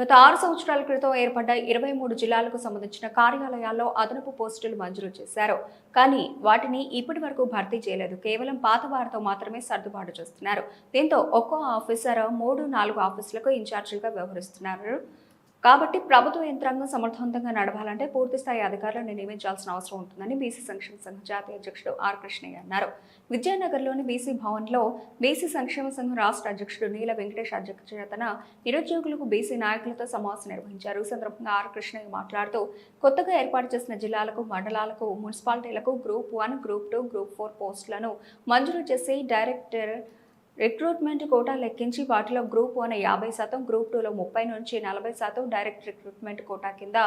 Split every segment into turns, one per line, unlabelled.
గత ఆరు సంవత్సరాల క్రితం ఏర్పడ్డ ఇరవై మూడు జిల్లాలకు సంబంధించిన కార్యాలయాల్లో అదనపు పోస్టులు మంజూరు చేశారు. కానీ వాటిని ఇప్పటి వరకు భర్తీ చేయలేదు. కేవలం పాత వారితో మాత్రమే సర్దుబాటు చేస్తున్నారు. దీంతో ఒక్కో ఆఫీసర్ మూడు నాలుగు ఆఫీసులకు ఇన్ఛార్జీలుగా వ్యవహరిస్తున్నారు. కాబట్టి ప్రభుత్వ యంత్రాంగం సమర్థవంతంగా నడవాలంటే పూర్తిస్థాయి అధికారులను నియమించాల్సిన అవసరం ఉంటుందని బీసీ సంక్షేమ సంఘం జాతీయ అధ్యక్షుడు ఆర్ కృష్ణయ్య అన్నారు. విద్యానగర్లోని బీసీ భవన్లో బీసీ సంక్షేమ సంఘం రాష్ట్ర అధ్యక్షుడు నీల వెంకటేష్ అధ్యక్షతన నిరుద్యోగులకు బీసీ నాయకులతో సమావేశం నిర్వహించారు. ఈ సందర్భంగా ఆర్ కృష్ణయ్య మాట్లాడుతూ కొత్తగా ఏర్పాటు చేసిన జిల్లాలకు మండలాలకు మున్సిపాలిటీలకు group one group two group four పోస్టులను మంజూరు చేసి డైరెక్టర్ రిక్రూట్మెంట్ కోటా లెక్కించి వాటిలో గ్రూప్ వన్ యాభై శాతం గ్రూప్ టూలో ముప్పై నుంచి నలభై శాతం డైరెక్ట్ రిక్రూట్మెంట్ కోటా కింద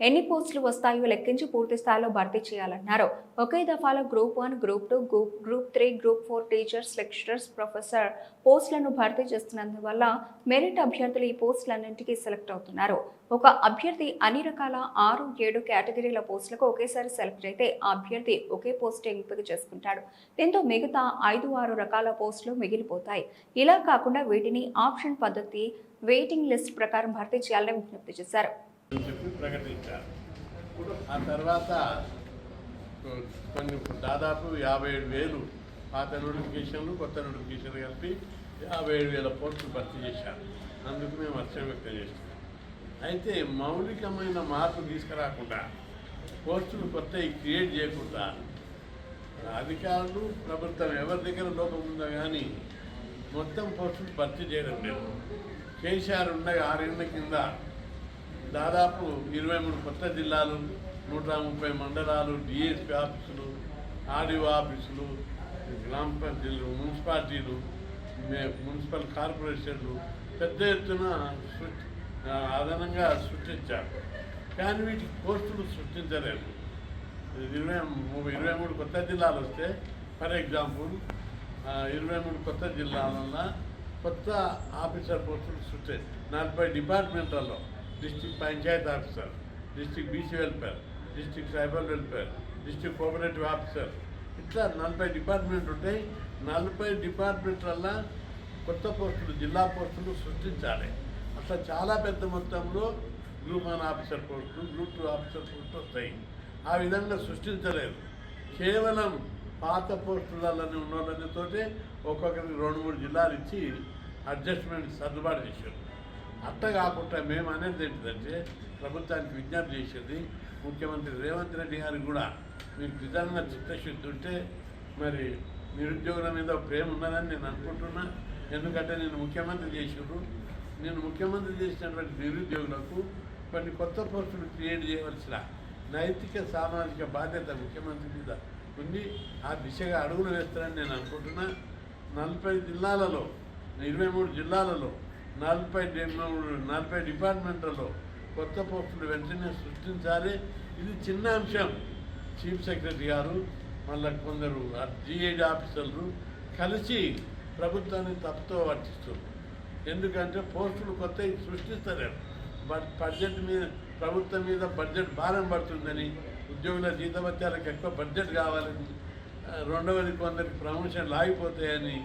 ఎన్ని పోస్టులు వస్తాయో లెక్కించి పూర్తి స్థాయిలో భర్తీ చేయాలన్నారు. ఒకే దఫాలో group one group two group group three group four teachers lecturers professor పోస్టులను భర్తీ చేస్తున్నందువల్ల మెరిట్ అభ్యర్థులు ఈ పోస్టులన్నింటికీ సెలెక్ట్ అవుతున్నారు. ఒక అభ్యర్థి అన్ని రకాల ఆరు ఏడు కేటగిరీల పోస్టులకు ఒకేసారి సెలెక్ట్ అయితే ఆ అభ్యర్థి ఒకే పోస్ట్ ఎంపిక చేసుకుంటాడు. దీంతో మిగతా ఐదు ఆరు రకాల పోస్టులు మిగిలిపోతాయి. ఇలా కాకుండా వీటిని ఆప్షన్ పద్ధతి వెయిటింగ్ లిస్ట్ ప్రకారం భర్తీ చేయాలని విజ్ఞప్తి చేశారు.
చెప్పి ప్రకటించారు. ఆ తర్వాత కొన్ని దాదాపు యాభై ఏడు వేలు పాత నోటిఫికేషన్లు కొత్త నోటిఫికేషన్లు కలిపి యాభై ఏడు వేల పోస్టులు భర్తీ చేశారు. అందుకు మేము హర్షం వ్యక్తం చేస్తున్నాం. అయితే మౌలికమైన మార్పు తీసుకురాకుండా పోస్టులు కొత్తవి క్రియేట్ చేయకుండా అధికారులు ప్రభుత్వం ఎవరి దగ్గర లోపం ఉందో కానీ మొత్తం పోస్టులు భర్తీ చేయడం లేదు. కేసీఆర్ ఉండగా ఆరేళ్ళ కింద దాదాపు ఇరవై మూడు కొత్త జిల్లాలు నూట ముప్పై మండలాలు డిఎస్పి ఆఫీసులు ఆర్డీఓ ఆఫీసులు గ్రామ పంచాయతీలు మున్సిపాలిటీలు మే- మున్సిపల్ కార్పొరేషన్లు పెద్ద ఎత్తున సృష్టి అదనంగా సృష్టించారు కానీ వీటికి పోస్టులు సృష్టించలేదు. ఇరవై మూ- ఇరవై మూడు కొత్త జిల్లాలు వస్తే ఫర్ ఎగ్జాంపుల్ ఇరవై మూడు కొత్త జిల్లాలల్లో కొత్త ఆఫీసర్ పోస్టులు సృష్టి నలభై డిపార్ట్మెంట్లలో district panchayat officer district BC welfare district tribal welfare district cooperative officer. ఇట్లా నలభై డిపార్ట్మెంట్ ఉంటాయి. నలభై డిపార్ట్మెంట్లల్లో కొత్త పోస్టులు జిల్లా పోస్టులు సృష్టించాలి. అట్లా చాలా పెద్ద మొత్తంలో గ్రూప్ వన్ ఆఫీసర్ పోస్టులు గ్రూప్ టూ ఆఫీసర్ పోస్టులు వస్తాయి. ఆ విధంగా సృష్టించలేదు. కేవలం పాత పోస్టులలోనే ఉన్న వాళ్ళతోటే ఒక్కొక్కరికి రెండు మూడు జిల్లాలు ఇచ్చి అడ్జస్ట్మెంట్ సర్దుబాటు చేశారు. అట్ట కాకుండా మేము అనేది ఏంటిదంటే ప్రభుత్వానికి విజ్ఞప్తి చేసేది ముఖ్యమంత్రి రేవంత్ రెడ్డి గారికి కూడా మీకు నిజంగా చిత్తశుద్ధి ఉంటే మరి నిరుద్యోగుల మీద ప్రేమ ఉన్నదని నేను అనుకుంటున్నా. ఎందుకంటే నేను ముఖ్యమంత్రి చేసారు నేను ముఖ్యమంత్రి చేసినటువంటి నిరుద్యోగులకు కొన్ని కొత్త పోస్టులు క్రియేట్ చేయవలసిన నైతిక సామాజిక బాధ్యత ముఖ్యమంత్రి మీద ఉంది. ఆ దిశగా అడుగులు వేస్తారని నేను అనుకుంటున్నా. నలభై జిల్లాలలో ఇరవై మూడు జిల్లాలలో నలభై నలభై డిపార్ట్మెంట్లలో కొత్త పోస్టులు వెంటనే సృష్టించాలి. ఇది చిన్న అంశం. చీఫ్ సెక్రటరీ గారు మళ్ళీ కొందరు జిఐడి ఆఫీసర్లు కలిసి ప్రభుత్వాన్ని తప్పుతో వర్తిస్తుంది ఎందుకంటే పోస్టులు కొత్తవి సృష్టిస్తలేరు బట్ బడ్జెట్ మీద ప్రభుత్వం మీద బడ్జెట్ భారం పడుతుందని ఉద్యోగుల జీతభత్యాలకు ఎక్కువ బడ్జెట్ కావాలని రెండవది కొందరికి ప్రమోషన్లు ఆగిపోతాయని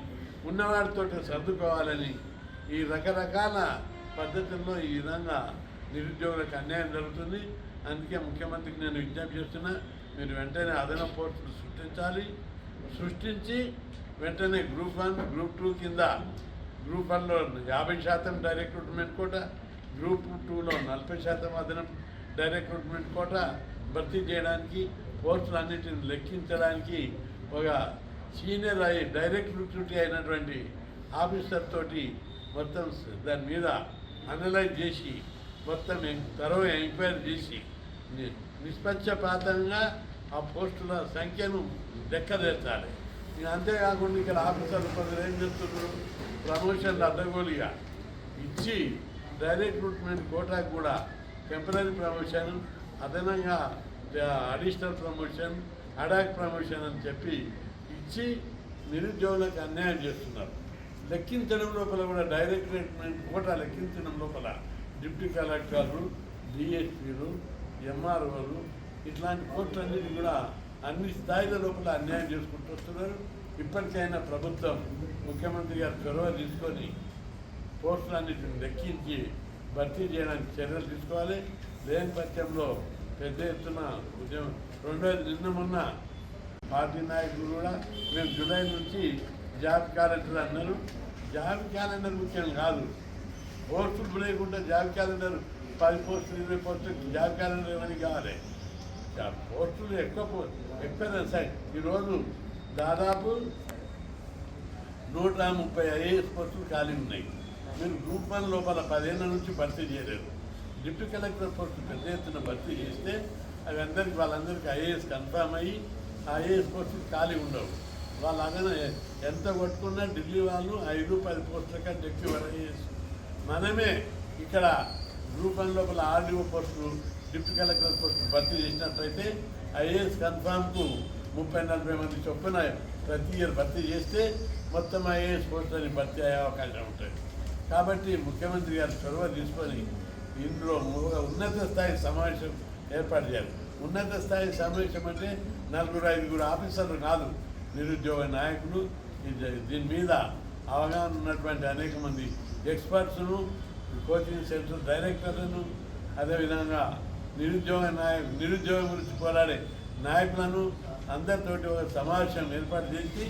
ఉన్నవాడితో సర్దుకోవాలని ఈ రకరకాల పద్ధతుల్లో ఈ విధంగా నిరుద్యోగులకు అన్యాయం జరుగుతుంది. అందుకే ముఖ్యమంత్రికి నేను విజ్ఞప్తి చేస్తున్నా మీరు వెంటనే అదనపు పోస్టులు సృష్టించాలి. సృష్టించి వెంటనే గ్రూప్ వన్ గ్రూప్ టూ కింద గ్రూప్ వన్లో యాభై శాతం డైరెక్ట్ రిక్రూట్మెంట్ కోట గ్రూప్ టూలో నలభై శాతం అదనపు డైరెక్ట్ రిక్రూట్మెంట్ కోట భర్తీ చేయడానికి పోస్టులు లెక్కించడానికి ఒక సీనియర్ అయి డైరెక్ట్ రిక్రూట్ అయినటువంటి ఆఫీసర్ తోటి మొత్తం దాని మీద అనలైజ్ చేసి మొత్తం తరవ ఎంక్వైరీ చేసి ని- నిష్పక్షపాతంగా ఆ పోస్టుల సంఖ్యను లెక్కదేర్చాలి అంతేకాకుండా ఇక్కడ ఆఫీసర్లు కొందరు ఏం చేస్తున్నారు ప్రమోషన్లు అడ్డగోలుగా ఇచ్చి డైరెక్ట్ రిక్రూట్మెంట్ కోటాకు కూడా టెంపరీ ప్రమోషన్ అదనంగా additional promotion ad hoc promotion అని చెప్పి ఇచ్చి నిరుద్యోగులకు అన్యాయం చేస్తున్నారు. లెక్కించడం లోపల కూడా డైరెక్ట్ కోటా లెక్కించడం లోపల డిప్యూటీ కలెక్టర్లు డిఎస్పీలు ఎంఆర్ఓలు ఇట్లాంటి పోస్టులన్నిటి కూడా అన్ని స్థాయిల లోపల అన్యాయం చేసుకుంటూ వస్తున్నారు. ఇప్పటికైనా ప్రభుత్వం ముఖ్యమంత్రి గారు చొరవ తీసుకొని పోస్టులన్నిటిని లెక్కించి భర్తీ చేయడానికి చర్యలు తీసుకోవాలి. లేని పక్షంలో పెద్ద ఎత్తున ఉద్యమం. రెండోది నిన్న మొన్న పార్టీ నాయకులు కూడా మేము జూలై నుంచి జాబ్ క్యాలెండర్ అన్నారు. జాబ్ క్యాలెండర్ ముఖ్యం కాదు. పోస్టులు లేకుండా జాబ్ క్యాలెండర్ పది పోస్టులు ఇరవై పోస్టులు జాబ్ క్యాలెండర్ ఏమని కావాలి? పోస్టులు ఎక్కువ పో- ఎక్కువ సార్ ఈరోజు దాదాపు నూట ముప్పై ఐఏఎస్ పోస్టులు ఖాళీ ఉన్నాయి. మీరు గ్రూప్ వన్ లోపల పదిహేను నుంచి భర్తీ చేయలేరు. డిప్యూటీ కలెక్టర్ పోస్టులు పెద్ద ఎత్తున భర్తీ చేస్తే అవి అందరికి వాళ్ళందరికీ ఐఏఎస్ కన్ఫామ్ అయ్యి ఆ ఐఏఎస్ పోస్టులు ఖాళీ ఉండవు. వాళ్ళ ఎంత కొట్టుకున్నా ఢిల్లీ వాళ్ళు ఐదు పది పోస్టుల కంటే ఎక్కువ మనమే ఇక్కడ గ్రూప్ వన్ లోపల ఆర్డీఓ పోస్టులు డిప్యూటీ కలెక్టర్ పోస్టులు భర్తీ చేసినట్లయితే ఐఏఎస్ కన్ఫామ్కు ముప్పై నలభై మంది చొప్పున ప్రతి ఇయర్ భర్తీ చేస్తే మొత్తం ఐఏఎస్ పోస్టులని భర్తీ అయ్యే అవకాశం ఉంటుంది. కాబట్టి ముఖ్యమంత్రి గారు చొరవ తీసుకొని ఇందులో ఉన్నత స్థాయి సమావేశం ఏర్పాటు చేయాలి. ఉన్నత స్థాయి సమావేశం అంటే నలుగురు ఐదుగురు ఆఫీసర్లు కాదు నిరుద్యోగ నాయకులు దీని మీద అవగాహన ఉన్నటువంటి అనేక మంది ఎక్స్పర్ట్స్ను కోచింగ్ సెంటర్ డైరెక్టర్లను అదేవిధంగా నిరుద్యోగ నాయకు నిరుద్యోగం గురించి పోరాడే నాయకులను అందరితోటి ఒక సమావేశం ఏర్పాటు చేసి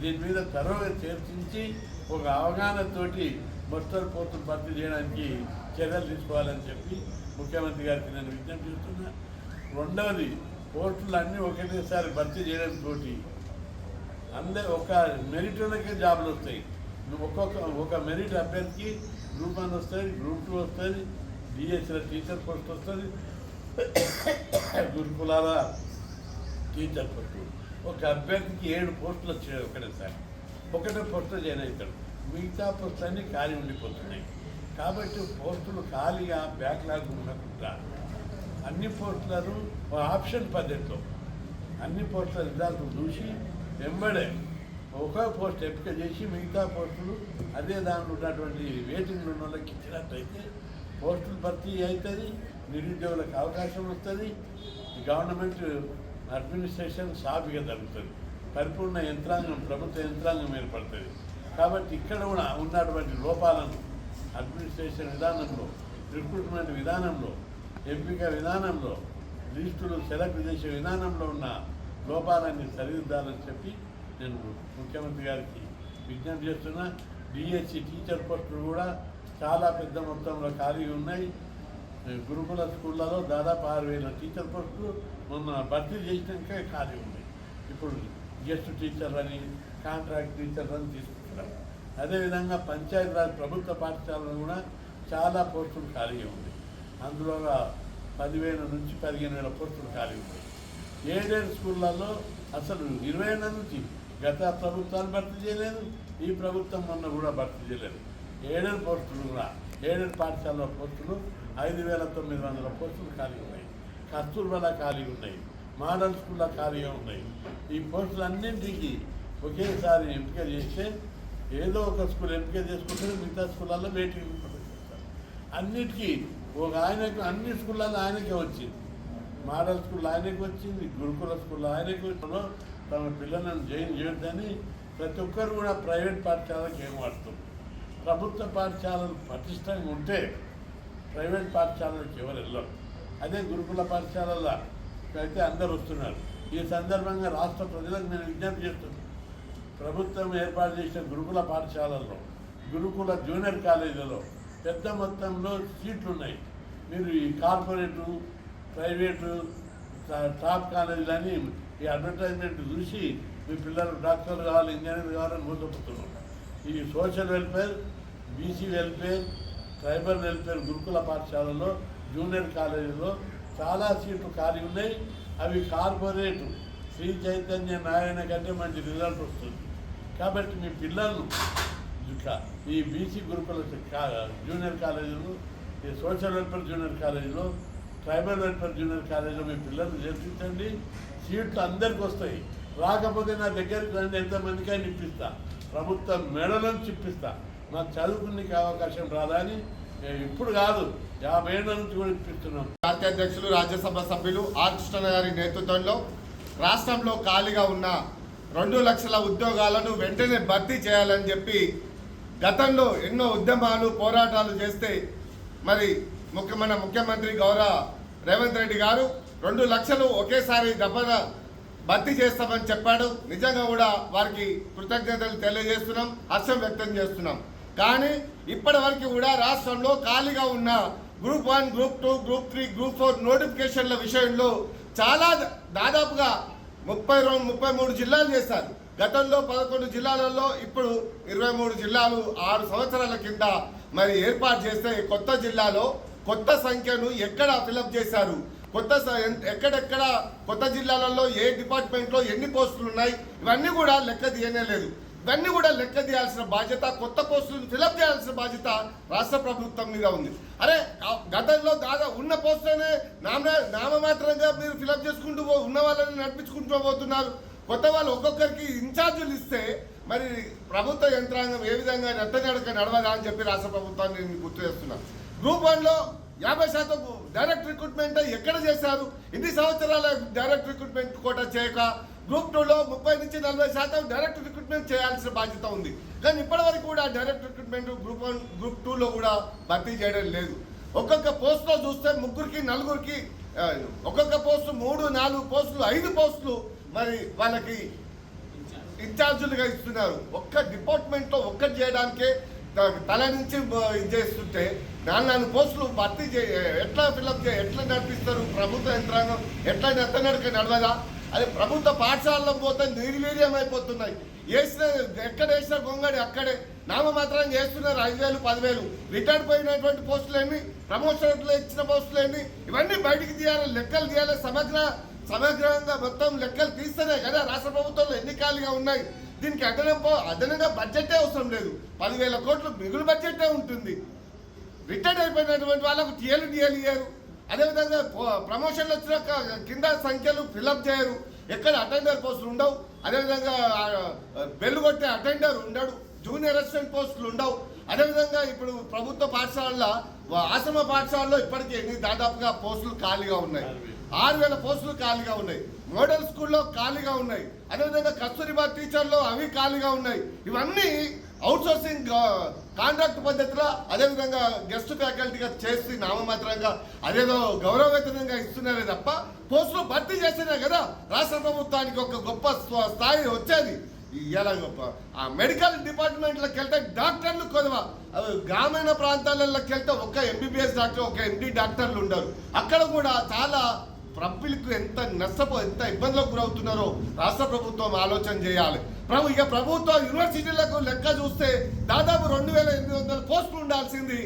దీని మీద త్వరగా చర్చించి ఒక అవగాహనతోటి మొత్తం పోతులు భర్తీ చేయడానికి చర్యలు తీసుకోవాలని చెప్పి ముఖ్యమంత్రి గారికి నేను విజ్ఞప్తి చేస్తున్నా. రెండవది పోస్టులు అన్నీ ఒకటేసారి భర్తీ చేయడంతో అందరు ఒక మెరిట్ వాళ్ళకే జాబులు వస్తాయి నువ్వు ఒక్కొక్క ఒక మెరిట్ అభ్యర్థికి గ్రూప్ వన్ వస్తుంది గ్రూప్ టూ వస్తుంది డిఎస్సీల టీచర్ పోస్ట్ వస్తుంది గురుకులాల టీచర్ పోస్టు ఒక అభ్యర్థికి ఏడు పోస్టులు వచ్చాయి ఒకటేసారి ఒకటే పోస్టు జాయిన్ అవుతాడు మిగతా పోస్టులు అన్నీ ఖాళీ ఉండిపోతున్నాయి కాబట్టి పోస్టులు ఖాళీగా బ్యాక్లాగ్ ఉండకుండా అన్ని పోస్టులను ఒక ఆప్షన్ పద్ధతిలో అన్ని పోస్టుల రిజల్ట్ చూసి వెంబడే. ఒక పోస్ట్ ఎంపిక చేసి మిగతా పోస్టులు అదే దానిలో ఉన్నటువంటి వెయిటింగ్లు ఉన్న వాళ్ళకి ఇచ్చినట్టయితే పోస్టులు భర్తీ అవుతుంది నిరుద్యోగులకు అవకాశం వస్తుంది గవర్నమెంట్ అడ్మినిస్ట్రేషన్ సాఫీగా జరుగుతుంది. పరిపూర్ణ యంత్రాంగం ప్రభుత్వ యంత్రాంగం ఏర్పడుతుంది. కాబట్టి ఇక్కడ కూడా ఉన్నటువంటి లోపాలను అడ్మినిస్ట్రేషన్ విధానంలో రిక్రూట్మెంట్ విధానంలో ఎంపిక విధానంలో లిస్టులు సెలెక్ట్ చేసే విధానంలో ఉన్న లోపాలన్నీ సరిదిద్దాలని చెప్పి నేను ముఖ్యమంత్రి గారికి విజ్ఞప్తి చేస్తున్నా. డిఎస్సి టీచర్ పోస్టులు కూడా చాలా పెద్ద మొత్తంలో ఖాళీ ఉన్నాయి. గురుకుల స్కూళ్ళలో దాదాపు ఆరు వేల టీచర్ పోస్టులు మొన్న భర్తీ చేసినాక ఖాళీ ఉన్నాయి. ఇప్పుడు గెస్ట్ టీచర్ అని కాంట్రాక్ట్ టీచర్ అని తీసుకుంటున్నారు. అదేవిధంగా పంచాయతీరాజ్ ప్రభుత్వ పాఠశాలలో కూడా చాలా పోస్టులు ఖాళీగా ఉంది అందులో పదివేల నుంచి పదిహేను వేల పోస్టులు ఖాళీ ఉన్నాయి. ఏడేడు స్కూళ్ళల్లో అసలు ఇరవై ఏళ్ళ నుంచి గత ప్రభుత్వాలు భర్తీ చేయలేదు ఈ ప్రభుత్వం మొన్న కూడా భర్తీ చేయలేదు. ఏడేడు పోస్టులు కూడా ఏడేడు పాఠశాలలో పోస్టులు ఐదు వేల తొమ్మిది వందల పోస్టులు ఖాళీ ఉన్నాయి. కస్తూర్బల ఖాళీ ఉన్నాయి మోడల్ స్కూల్లో ఖాళీగా ఉన్నాయి. ఈ పోస్టులన్నింటికి ఒకేసారి ఎంపిక చేస్తే ఏదో ఒక స్కూల్ ఎంపిక చేసుకుంటే మిగతా స్కూళ్ళల్లో వెయిటింగ్ అన్నిటికీ ఒక ఆయనకు అన్ని స్కూళ్ళల్లో ఆయనకే వచ్చింది. మోడల్ స్కూల్ ఆయనకు వచ్చింది గురుకుల స్కూల్ ఆయనకు వచ్చిందో. తమ పిల్లలను జాయిన్ చేయొద్దని ప్రతి ఒక్కరు కూడా ప్రైవేట్ పాఠశాలకు ఏం వాడుతుంది ప్రభుత్వ పాఠశాలలు పటిష్టంగా ఉంటే ప్రైవేట్ పాఠశాలలకు ఎవరు వెళ్ళరు. అదే గురుకుల పాఠశాలల్లో అయితే అందరు వస్తున్నారు. ఈ సందర్భంగా రాష్ట్ర ప్రజలకు నేను విజ్ఞప్తి చేస్తున్నాను ప్రభుత్వం ఏర్పాటు చేసిన గురుకుల పాఠశాలల్లో గురుకుల జూనియర్ కాలేజీలలో పెద్ద మొత్తంలో సీట్లు ఉన్నాయి. మీరు ఈ కార్పొరేటు ప్రైవేటు టాప్ కాలేజీలని ఈ అడ్వర్టైజ్మెంట్ చూసి మీ పిల్లలు డాక్టర్లు కావాలి ఇంజనీర్ కావాలని మోసపోతున్నారు ఈ social welfare BC welfare tribal welfare గురుకుల పాఠశాలలో జూనియర్ కాలేజీలో చాలా సీట్లు ఖాళీ ఉన్నాయి. అవి కార్పొరేట్ శ్రీ చైతన్య నారాయణ కంటే మంచి రిజల్ట్ వస్తుంది. కాబట్టి మీ పిల్లలను ఈ బీసీ గురుకుల కా- జూనియర్ కాలేజీలు ఈ సోషల్ వెల్ఫేర్ జూనియర్ కాలేజీలో ట్రైబల్ వెల్ఫేర్ జూనియర్ కాలేజీలో మీ పిల్లల్ని చేర్పించండి. సీట్లు అందరికి వస్తాయి. రాకపోతే నా దగ్గరికి రండి ఎంతమందికైనా ఇప్పిస్తా. ప్రభుత్వం మెడలను చిప్పిస్తా నాకు చదువుకునేకి అవకాశం రాదా అని ఇప్పుడు కాదు యాభై ఏళ్ళ నుంచి కూడా ఇప్పిస్తున్నాం
జాతీయ అధ్యక్షులు రాజ్యసభ సభ్యులు ఆర్ కృష్ణ గారి నేతృత్వంలో రాష్ట్రంలో ఖాళీగా ఉన్న రెండు లక్షల ఉద్యోగాలను వెంటనే భర్తీ చేయాలని చెప్పి గతంలో ఎన్నో ఉద్యమాలు పోరాటాలు చేస్తే మరి ముఖ్య మన ముఖ్యమంత్రి గౌరవ రేవంత్ రెడ్డి గారు రెండు లక్షలు ఒకేసారి దెబ్బన భర్తీ చేస్తామని చెప్పాడు. నిజంగా కూడా వారికి కృతజ్ఞతలు తెలియజేస్తున్నాం హర్షం వ్యక్తం చేస్తున్నాం. కానీ ఇప్పటి వరకు కూడా రాష్ట్రంలో ఖాళీగా ఉన్న group one group two group three group four నోటిఫికేషన్ల విషయంలో చాలా దాదాపుగా ముప్పై రెండు ముప్పై మూడు జిల్లాలు చేశారు. గతంలో పదకొండు జిల్లాలలో ఇప్పుడు ఇరవై మూడు జిల్లాలు ఆరు సంవత్సరాల కింద మరి ఏర్పాటు చేస్తే ఈ కొత్త జిల్లాలో కొత్త సంఖ్యను ఎక్కడ ఫిలప్ చేశారు? కొత్త ఎక్కడెక్కడ కొత్త జిల్లాలలో ఏ డిపార్ట్మెంట్లో ఎన్ని పోస్టులు ఉన్నాయి? ఇవన్నీ కూడా లెక్క తీయనేలేదు ఇవన్నీ కూడా లెక్క తీయాల్సిన బాధ్యత కొత్త పోస్టులను ఫిలప్ చేయాల్సిన బాధ్యత రాష్ట్ర ప్రభుత్వం మీద ఉంది. అరే గతంలో దాదా ఉన్న పోస్టులనే నామ నామమాత్రంగా మీరు ఫిలప్ చేసుకుంటూ పో- ఉన్న వాళ్ళని నడిపించుకుంటూ పోతున్నారు. కొత్త వాళ్ళు ఒక్కొక్కరికి ఇన్ఛార్జీలు ఇస్తే మరి ప్రభుత్వ యంత్రాంగం ఏ విధంగా నెత్తనడక నడవదా అని చెప్పి రాష్ట్ర ప్రభుత్వాన్ని నేను గుర్తు చేస్తున్నాను గ్రూప్ వన్లో యాభై శాతం డైరెక్ట్ రిక్రూట్మెంట్ ఎక్కడ చేశారు? ఇన్ని సంవత్సరాల డైరెక్ట్ రిక్రూట్మెంట్ కోట చేయక గ్రూప్ టూలో ముప్పై నుంచి నలభై శాతం డైరెక్ట్ రిక్రూట్మెంట్ చేయాల్సిన బాధ్యత ఉంది. కానీ ఇప్పటివరకు కూడా direct recruitment group one group టూలో కూడా భర్తీ చేయడం లేదు. ఒక్కొక్క పోస్ట్లో చూస్తే ముగ్గురికి నలుగురికి ఒక్కొక్క పోస్టు మూడు నాలుగు పోస్టులు ఐదు పోస్టులు మరి వాళ్ళకి ఇన్ఛార్జీలుగా ఇస్తున్నారు. ఒక్క డిపార్ట్మెంట్లో ఒక్కటి చేయడానికే తల నుంచి ఇది చేస్తుంటే నాలుగు నాలుగు పోస్టులు భర్తీ చే ఎట్లా ఫిల్అప్ చే ఎట్లా నడిపిస్తారు ప్రభుత్వ యంత్రాంగం? ఎట్లా నెత్తనడక నడవదా? అది ప్రభుత్వ పాఠశాలలో పోతే నిర్వీర్యం అయిపోతున్నాయి. వేసిన ఎక్కడ వేసిన గొంగడి అక్కడే. నామమాత్రం చేస్తున్నారు ఐదు వేలు పదివేలు రిటైర్డ్ పోయినటువంటి పోస్టులేండి ప్రమోషన్లు ఇచ్చిన పోస్టులేండి ఇవన్నీ బయటికి తీయాలి లెక్కలు తీయాలి. సమగ్ర సమగ్రంగా మొత్తం లెక్కలు తీస్తేనే కదా రాష్ట్ర ప్రభుత్వంలో ఎన్ని ఖాళీగా ఉన్నాయి? దీనికి అదనంపో అదనంగా బడ్జెటే అవసరం లేదు. పదివేల కోట్లు మిగులు బడ్జెటే ఉంటుంది. రిటైర్డ్ అయిపోయినటువంటి వాళ్ళకు టీఎల్ డిఎల్ ఇయ్యారు. అదేవిధంగా ప్రమోషన్లు వచ్చినాక కింద సంఖ్యలు ఫిలప్ చేయరు. ఎక్కడ అటెండర్ పోస్టులు ఉండవు. అదేవిధంగా ఆ, బెల్ కొట్టే అటెండర్ ఉండడు. జూనియర్ అసిస్టెంట్ పోస్టులు ఉండవు. అదేవిధంగా ఇప్పుడు ప్రభుత్వ పాఠశాలల ఆశ్రమ పాఠశాలలో ఇప్పటికీ ఎన్ని దాదాపుగా పోస్టులు ఖాళీగా ఉన్నాయి? ఆరు వేల పోస్టులు ఖాళీగా ఉన్నాయి. మోడల్ స్కూల్లో ఖాళీగా ఉన్నాయి. అదేవిధంగా కస్తూరిబా టీచర్లో అవి ఖాళీగా ఉన్నాయి. ఇవన్నీ అవుట్సోర్సింగ్ కాంట్రాక్ట్ పద్ధతిలో అదేవిధంగా గెస్ట్ ఫ్యాకల్టీగా చేసి నామమాత్రంగా అదేదో గౌరవవేతనంగా ఇస్తున్నారే తప్ప పోస్టులు భర్తీ చేస్తేనే కదా రాష్ట్ర ప్రభుత్వానికి ఒక గొప్ప స్వ- స్థాయి వచ్చేది. ఇలా గొప్ప. ఆ మెడికల్ డిపార్ట్మెంట్లోకి వెళ్తే డాక్టర్లు కొదవ. గ్రామీణ ప్రాంతాలలోకి వెళ్తే ఒక ఎంబీబీఎస్ డాక్టర్ ఒక ఎండి డాక్టర్లు ఉండరు. అక్కడ కూడా చాలా ప్రభులకు ఎంత నష్టపో ఎంత ఇబ్బందులకు గురవుతున్నారో రాష్ట్ర ప్రభుత్వం ఆలోచన చేయాలి. ప్రభు ఇక ప్రభుత్వ యూనివర్సిటీలకు లెక్క చూస్తే దాదాపు రెండు వేల ఎనిమిది వందల పోస్టులు ఉండాల్సింది.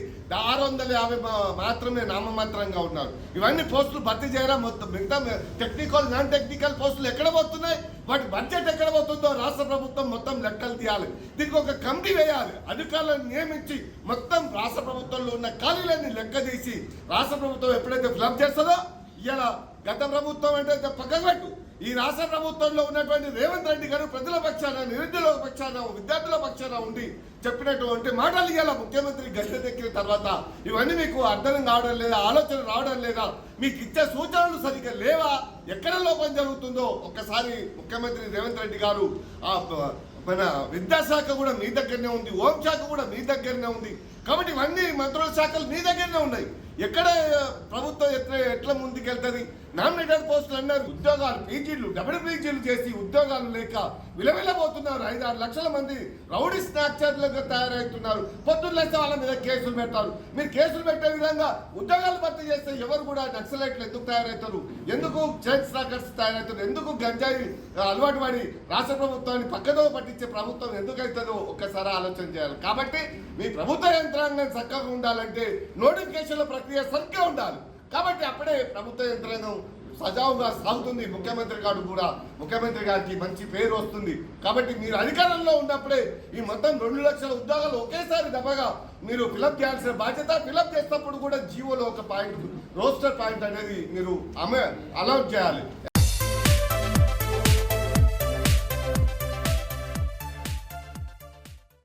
ఆరు వందల యాభై మాత్రమే నామమాత్రంగా ఉన్నారు. ఇవన్నీ పోస్టులు భర్తీ చేయరా? మొత్తం మిగతా టెక్నికల్ నాన్ టెక్నికల్ పోస్టులు ఎక్కడ పోతున్నాయి? వాటి బడ్జెట్ ఎక్కడ పోతుందో రాష్ట్ర ప్రభుత్వం మొత్తం లెక్కలు తీయాలి. దీనికి ఒక కమిటీ వేయాలి. అధికారులను నియమించి మొత్తం రాష్ట్ర ప్రభుత్వంలో ఉన్న ఖాళీలన్నీ లెక్క తీసి రాష్ట్ర ప్రభుత్వం ఎప్పుడైతే ఫ్లబ్ చేస్తుందో ఇలా గత ప్రభుత్వం అంటే పక్కకు పెట్టు ఈ రాష్ట్ర ప్రభుత్వంలో ఉన్నటువంటి రేవంత్ రెడ్డి గారు ప్రజల పక్షాన నిరుద్యోగుల పక్షాన విద్యార్థుల పక్షాన ఉండి చెప్పినటువంటి మాటలు ఇవాళ ముఖ్యమంత్రి గద్దెకెక్కిన తర్వాత. ఇవన్నీ మీకు అర్థం కావడం లేదా ఆలోచన రావడం లేదా మీకు ఇచ్చే సూచనలు సరిగ్గా లేవా? ఎక్కడ లోపం జరుగుతుందో ఒక్కసారి ముఖ్యమంత్రి రేవంత్ రెడ్డి గారు మన విద్యాశాఖ కూడా మీ దగ్గరనే ఉంది హోంశాఖ కూడా మీ దగ్గరనే ఉంది. కాబట్టి ఇవన్నీ మంత్రుల శాఖలు మీ దగ్గరనే ఉన్నాయి. ఎక్కడ ప్రభుత్వం ఎట్లా ఎట్లా ముందుకెళ్తుంది? నామినేటెడ్ పోస్టులు అన్నారు ఉద్యోగాలు పీజీలు డబుల్ పీజీలు చేసి ఉద్యోగాలు లేక విలవిలబోతున్నారు. ఐదు ఆరు లక్షల మంది రౌడీ స్నాక్చర్లుగా తయారవుతున్నారు పొద్దున్నేస్తే వాళ్ళ మీద కేసులు పెడతారు. మీరు కేసులు పెట్టే విధంగా ఉద్యోగాలు భర్తీ చేస్తే ఎవరు కూడా నక్సలైట్లు ఎందుకు తయారవుతారు ఎందుకు చైన్ స్నాకర్స్ తయారవుతారు ఎందుకు గంజాయి అలవాటు పడి రాష్ట్ర ప్రభుత్వాన్ని పక్కదో పట్టించే ప్రభుత్వం ఎందుకు అవుతుందో ఒక్కసారి ఆలోచన చేయాలి. కాబట్టి మీ ప్రభుత్వం యంత్రాంగం చక్కగా ఉండాలంటే నోటిఫికేషన్ల ప్రక్రియ సరిగ్గా ఉండాలి. కాబట్టి అప్పుడే ప్రభుత్వ యంత్రాంగం సజావుగా సాగుతుంది. ముఖ్యమంత్రి గారు కూడా. ముఖ్యమంత్రి గారికి మంచి పేరు వస్తుంది. కాబట్టి మీరు అధికారంలో ఉన్నప్పుడే ఈ మొత్తం రెండు లక్షల ఉద్యోగాలు ఒకేసారి దెబ్బగా మీరు ఫిలప్ చేయాల్సిన బాధ్యత ఫిలప్ చేసినప్పుడు కూడా జీవోలో ఒక పాయింట్ రోస్టర్ పాయింట్ అనేది మీరు అమే అలౌట్ చేయాలి.